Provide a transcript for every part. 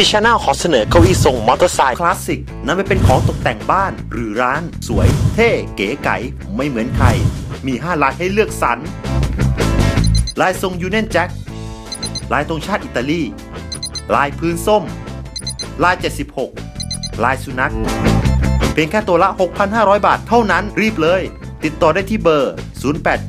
ปีชาแนลขอเสนอเก้าอี้ทรงมอเตอร์ไซค์คลาสสิกนำไปเป็นของตกแต่งบ้านหรือร้าน สวย เท่ เก๋ไก๋ไม่เหมือนใคร มี 5 ลายให้เลือกสรรลายทรงยูเนนแจ็คลายธงชาติอิตาลี ลายพื้นส้ม ลาย 76 ลายสุนัข เพียงแค่ตัวละ 6,500 บาทเท่านั้นรีบเลย ติดต่อได้ที่เบอร์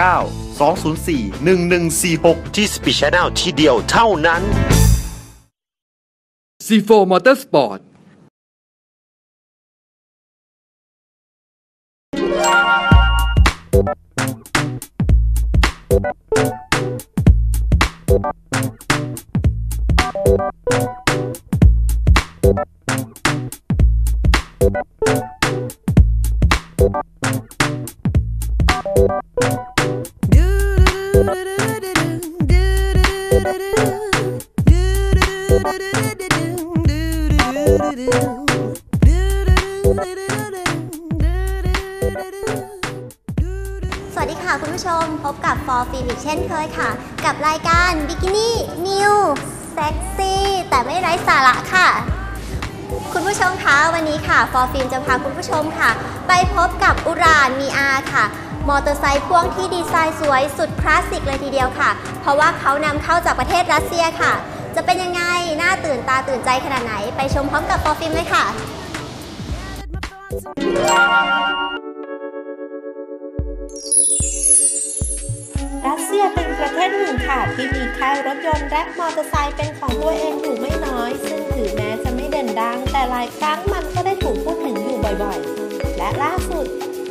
089 204 1146 ที่สปีชาแนลที่เดียวเท่านั้น C4 Motorsport สวั ผู้ชมพบกับ For Film อีกเช่นเคยค่ะ กับรายการ Bikini New Sexy แต่ไม่ไร้สาระค่ะ คุณผู้ชมคะวันนี้ค่ะ For Film จะพาคุณผู้ชมค่ะ ไปพบกับอุรานมีอาค่ะ มอเตอร์ไซค์พ่วงที่ดีไซน์สวยสุดคลาสสิกเลยทีเดียวค่ะ เพราะว่าเขานำเข้าจากประเทศรัสเซียค่ะ จะเป็นยังไงน่าตื่นตาตื่นใจขนาดไหน ไปชมพร้อมกับ For Film เลยค่ะ ประเทศหนึ่งค่ะ ที่มีค่ายรถยนต์และมอเตอร์ไซค์เป็นของตัวเองอยู่ไม่น้อย ซึ่งถือแม้จะไม่เด่นดัง แต่หลายครั้งมันก็ได้ถูกพูดถึงอยู่บ่อยๆ และล่าสุด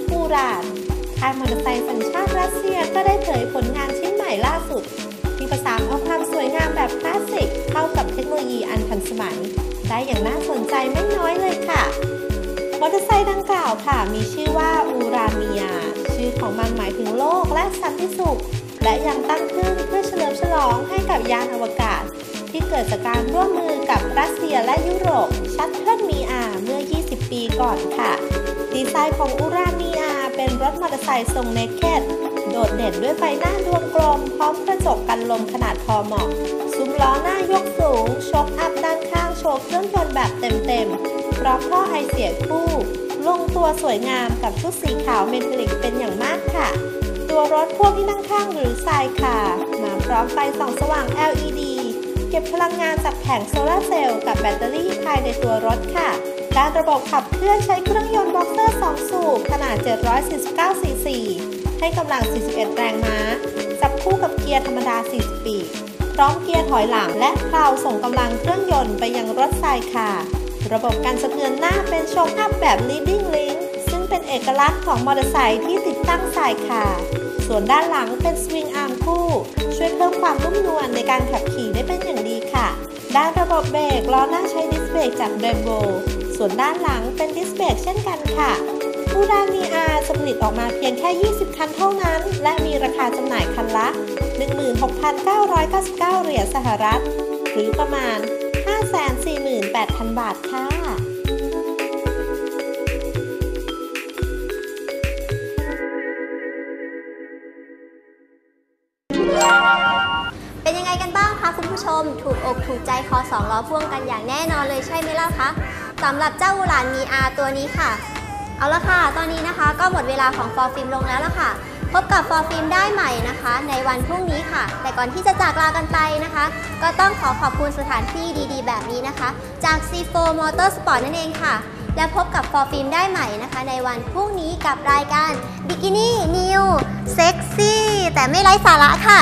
ปูรานค่ายมอเตอร์ไซค์สัญชาติรัสเซียก็ได้เผยผลงานชิ้นใหม่ล่าสุด ที่ประสานเอาความสวยงามแบบคลาสสิกเข้ากับเทคโนโลยีอันทันสมัยได้อย่างน่าสนใจไม่น้อยเลยค่ะมอเตอร์ไซค์ดังกล่าวค่ะ มีชื่อว่าอูราเมีย ชื่อของมันหมายถึงโลกและสันติสุข และยังตั้งขึ้นเพื่อเฉลิมฉลองให้กับยานอวกาศ ที่เกิดจากการร่วมมือกับรัสเซียและยุโรปชัตเทิลมีอาเมื่อ 20 ปีก่อนค่ะ ดีไซน์ของอูรามียเป็นรถมอเตอร์ไซค์ทรงเนคเก็ตโดดเด่นด้วยไฟหน้าดวงกลม พร้อมกระจกกันลมขนาดพอเหมาะ ซุ้มล้อหน้ายกสูงชกอัพด้านข้างโชว์เครื่องยนต์แบบเต็มๆพร้อมท่อไอเสียคู่ ลงตัวสวยงามกับชุดสีขาวเมทัลลิกเป็นอย่างมากค่ะ ตัวรถพ่วงที่นั่งข้างหรือทรายค่ะ มาพร้อมไฟส่องสว่าง LED เก็บพลังงานจากแผงโซลาร์เซลล์กับแบตเตอรี่ภายในตัวรถค่ะด้านระบบขับเคลื่อนใช้เครื่องยนต์บ็อกเซอร์ 2 สูบขนาด 749 ซีซี ให้กำลัง 41 แรงม้า จับคู่กับเกียร์ธรรมดา4สปีดพร้อมเกียร์ถอยหลังและเพลาส่งกำลังเครื่องยนต์ไปยังรถทรายค่ะ ระบบการสะเทือนหน้าเป็นโชคอัพแบบ leading link เป็นเอกลักษณ์ของมอเตอร์ไซค์ที่ติดตั้งสายค่ะส่วนด้านหลังเป็นสวิงอาร์มคู่ ช่วยเพิ่มความนุ่มนวลในการขับขี่ได้เป็นอย่างดีค่ะ ด้านระบบเบรกล้อหน้าใช้ดิสเบรกจากเรนโบส่วนด้านหลังเป็นดิสเบรกเช่นกันค่ะผู้ด้านมีอาจะผลิตออกมาเพียงแค่ 20 คันเท่านั้น และมีราคาจำหน่ายคันละ 16,999 เหรียญสหรัฐ หรือประมาณ 548,000 บาทค่ะ คะคุณผู้ชม ถูกอกถูกใจคอสองล้อพ่วงกันอย่างแน่นอนเลยใช่ไหมล่ะคะสำหรับเจ้าอูหลานมีอาตัวนี้ค่ะ เอาละค่ะ ตอนนี้นะคะก็หมดเวลาของฟอร์ฟิล์มลงแล้วละค่ะ พบกับฟอร์ฟิล์มได้ใหม่นะคะ ในวันพรุ่งนี้ค่ะ แต่ก่อนที่จะจากลากันไปนะคะ ก็ต้องขอขอบคุณสถานที่ดีๆ แบบนี้นะคะ จาก C4 Motorsport นั่นเองค่ะ และพบกับฟอร์ฟิล์มได้ใหม่นะคะ ในวันพรุ่งนี้กับรายการ Bikini New Sexy แต่ไม่ไร้สาระค่ะ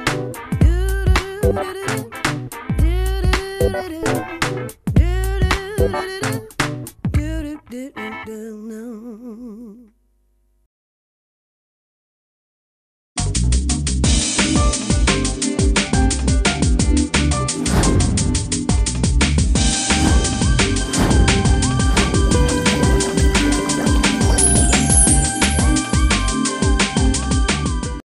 know.